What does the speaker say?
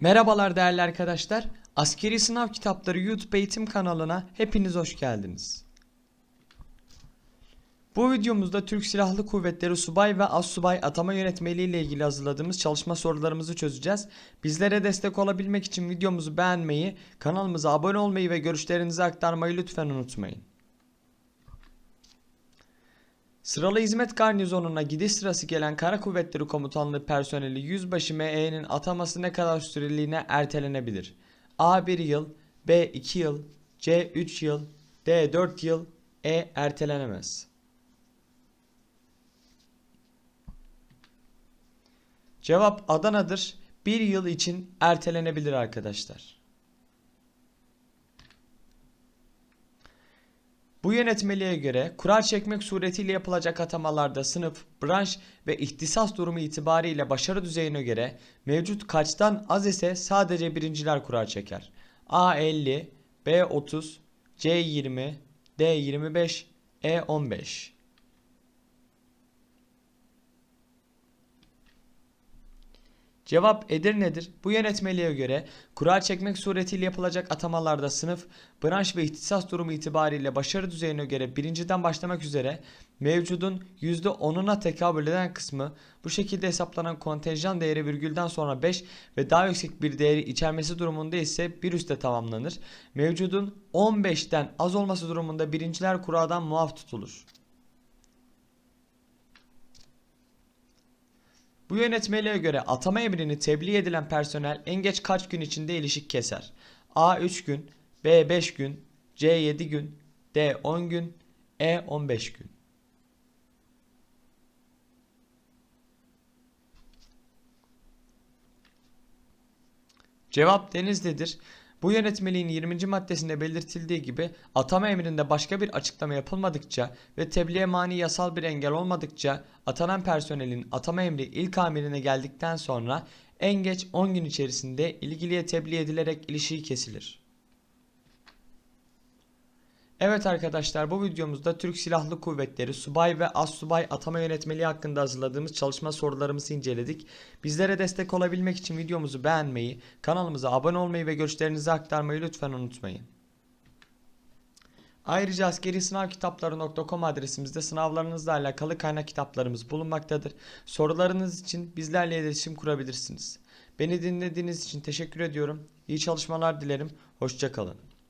Merhabalar değerli arkadaşlar. Askeri Sınav Kitapları YouTube eğitim kanalına hepiniz hoş geldiniz. Bu videomuzda Türk Silahlı Kuvvetleri subay ve assubay atama yönetmeliği ile ilgili hazırladığımız çalışma sorularımızı çözeceğiz. Bizlere destek olabilmek için videomuzu beğenmeyi, kanalımıza abone olmayı ve görüşlerinizi aktarmayı lütfen unutmayın. Sıralı hizmet garnizonuna gidiş sırası gelen Kara Kuvvetleri Komutanlığı personeli Yüzbaşı ME'nin ataması ne kadar süreliğine ertelenebilir? A 1 yıl, B 2 yıl, C 3 yıl, D 4 yıl, E ertelenemez. Cevap Adana'dır. Bir yıl için ertelenebilir arkadaşlar. Bu yönetmeliğe göre kurar çekmek suretiyle yapılacak atamalarda sınıf, branş ve ihtisas durumu itibariyle başarı düzeyine göre mevcut kaçtan az ise sadece birinciler kurar çeker. A 50, B 30, C 20, D 25, E 15. Cevap Edirne'dir. Bu yönetmeliğe göre kura çekmek suretiyle yapılacak atamalarda sınıf, branş ve ihtisas durumu itibariyle başarı düzeyine göre birinciden başlamak üzere mevcudun %10'una tekabül eden kısmı bu şekilde hesaplanan kontenjan değeri virgülden sonra 5 ve daha yüksek bir değeri içermesi durumunda ise bir üste tamamlanır. Mevcudun 15'ten az olması durumunda birinciler kuradan muaf tutulur. Bu yönetmeliğe göre atama emrini tebliğ edilen personel en geç kaç gün içinde ilişik keser? A 3 gün, B 5 gün, C 7 gün, D 10 gün, E 15 gün. Cevap Denizli'dir. Bu yönetmeliğin 20. maddesinde belirtildiği gibi atama emrinde başka bir açıklama yapılmadıkça ve tebliğe mani yasal bir engel olmadıkça atanan personelin atama emri ilk amirine geldikten sonra en geç 10 gün içerisinde ilgiliye tebliğ edilerek ilişiği kesilir. Evet arkadaşlar bu videomuzda Türk Silahlı Kuvvetleri subay ve assubay atama yönetmeliği hakkında hazırladığımız çalışma sorularımızı inceledik. Bizlere destek olabilmek için videomuzu beğenmeyi, kanalımıza abone olmayı ve görüşlerinizi aktarmayı lütfen unutmayın. Ayrıca askeri sınav kitapları.com adresimizde sınavlarınızla alakalı kaynak kitaplarımız bulunmaktadır. Sorularınız için bizlerle iletişim kurabilirsiniz. Beni dinlediğiniz için teşekkür ediyorum. İyi çalışmalar dilerim. Hoşçakalın.